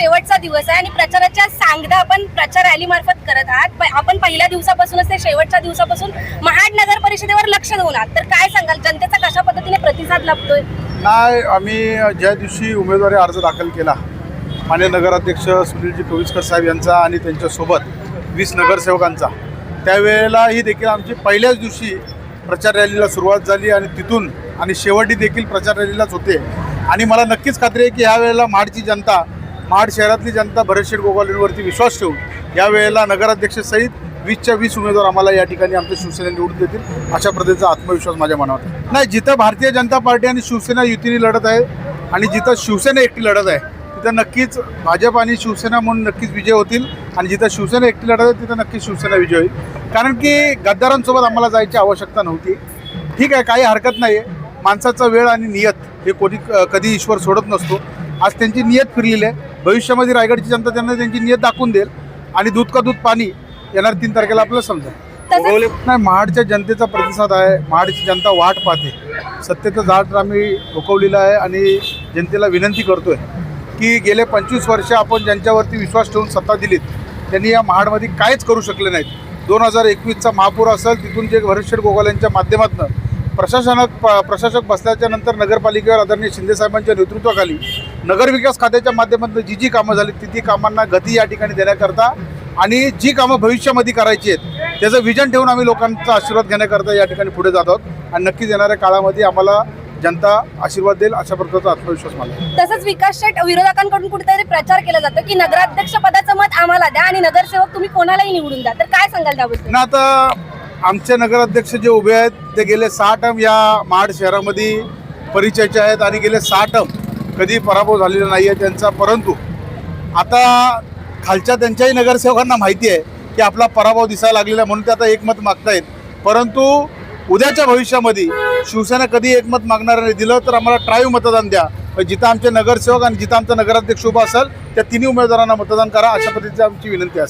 शेवटचा दिवस आहे आणि प्रचाराच्या सांगदा आपण प्रचार रॅली मार्फत करत आहात. प- आपण पहिल्या दिवसापासूनच ते शेवटच्या दिवसापासून महाड नगर परिषदेवर लक्ष देऊन आहात. तर काय सांगाल? जनतेचा कशा पद्धतीने प्रतिसाद लाभतोय? नाही आम्ही ज्या दिवशी उमेदवारी अर्ज दाखल केला मान्य नगराध्यक्ष सुनीलजी टोविसकर साहेब यांचा आणि त्यांच्यासोबत वीस नगरसेवकांचा त्यावेळेलाही देखील आमची पहिल्याच दिवशी प्रचार रॅलीला सुरुवात झाली आणि तिथून आणि शेवटी देखील प्रचार रॅलीलाच होते. आणि मला नक्कीच खात्री आहे की ह्यावेळेला महाडची जनता महाड शहरातली जनता भरतशेठ गोगावलेंवरती विश्वास ठेवून यावेळेला नगराध्यक्षसहित वीसच्या वीस उमेदवार आम्हाला या ठिकाणी आमच्या शिवसेना निवडून देतील. अशा पद्धतीचा आत्मविश्वास माझ्या मनावर आहे. नाही जिथं भारतीय जनता पार्टी आणि शिवसेना युतीने लढत आहे आणि जिथं शिवसेना एकटी लढत आहे तिथं नक्कीच भाजप आणि शिवसेना म्हणून नक्कीच विजय होतील आणि जिथं शिवसेना एकटी लढत आहे तिथं नक्कीच शिवसेना विजय होईल. कारण की गद्दारांसोबत आम्हाला जायची आवश्यकता नव्हती. ठीक आहे काही हरकत नाही आहे माणसाचा वेळ आणि नियत हे कोणी कधी ईश्वर सोडत नसतो. आज त्यांची नियत फिरलेली आहे. भविष्यामध्ये रायगडची जनता त्यांना त्यांची नियत दाखवून देईल. आणि दूध का दूध पाणी येणार तीन तारखेला आपल्याला समजेल. तसंच नाही महाडच्या जनतेचा प्रतिसाद आहे. महाडची जनता वाट पाहते. सत्तेचं झाड आम्ही रोखवलेलं आहे आणि जनतेला विनंती करतोय की गेले पंचवीस वर्ष आपण ज्यांच्यावरती विश्वास ठेवून सत्ता दिलीत त्यांनी या महाडमध्ये काहीच करू शकले नाहीत. दोन हजार एकवीसचा महापूर असेल तिथून जे भरतशेठ गोगाल यांच्या माध्यमातून प्रशासनक प्रशासक बसल्याच्या नंतर नगरपालिकेवर आदरणीय शिंदेसाहेबांच्या नेतृत्वाखाली नगरविकास खात्याच्या माध्यमातून जी जी कामं झाली ती ती कामांना गती या ठिकाणी देण्याकरता आणि जी कामं भविष्यामध्ये करायची आहेत त्याचं विजन ठेवून आम्ही लोकांचा आशीर्वाद घेण्याकरता या ठिकाणी पुढे जात आहोत. आणि नक्कीच येणाऱ्या काळामध्ये आम्हाला जनता आशीर्वाद देईल अशा प्रकारचा आत्मविश्वास मला. तसंच विकास शेट विरोधकांकडून कुठेतरी प्रचार केला जातो की नगराध्यक्ष पदाचं मत आम्हाला द्या आणि नगरसेवक तुम्ही कोणालाही निवडून द्या. तर काय सांगाल त्याबद्दल? ना आता आमचे नगराध्यक्ष जे उभे आहेत ते गेले सहा टम या महाड शहरामध्ये परिचयाचे आहेत आणि गेले सहा टम कधी पराभव झालेला नाही आहे त्यांचा. परंतु आता खालच्या त्यांच्याही नगरसेवकांना माहिती आहे की आपला पराभव दिसायला लागलेला आहे, म्हणून ते आता एकमत मागतायत. परंतु उद्याच्या भविष्यामध्ये शिवसेना कधी एकमत मागणार नाही दिलं तर आम्हाला ट्राईव मतदान द्या. जिथं आमचे नगरसेवक आणि जिथं आमचा नगराध्यक्ष उभा असेल त्या तिन्ही उमेदवारांना मतदान करा अशा पद्धतीची आमची विनंती असते.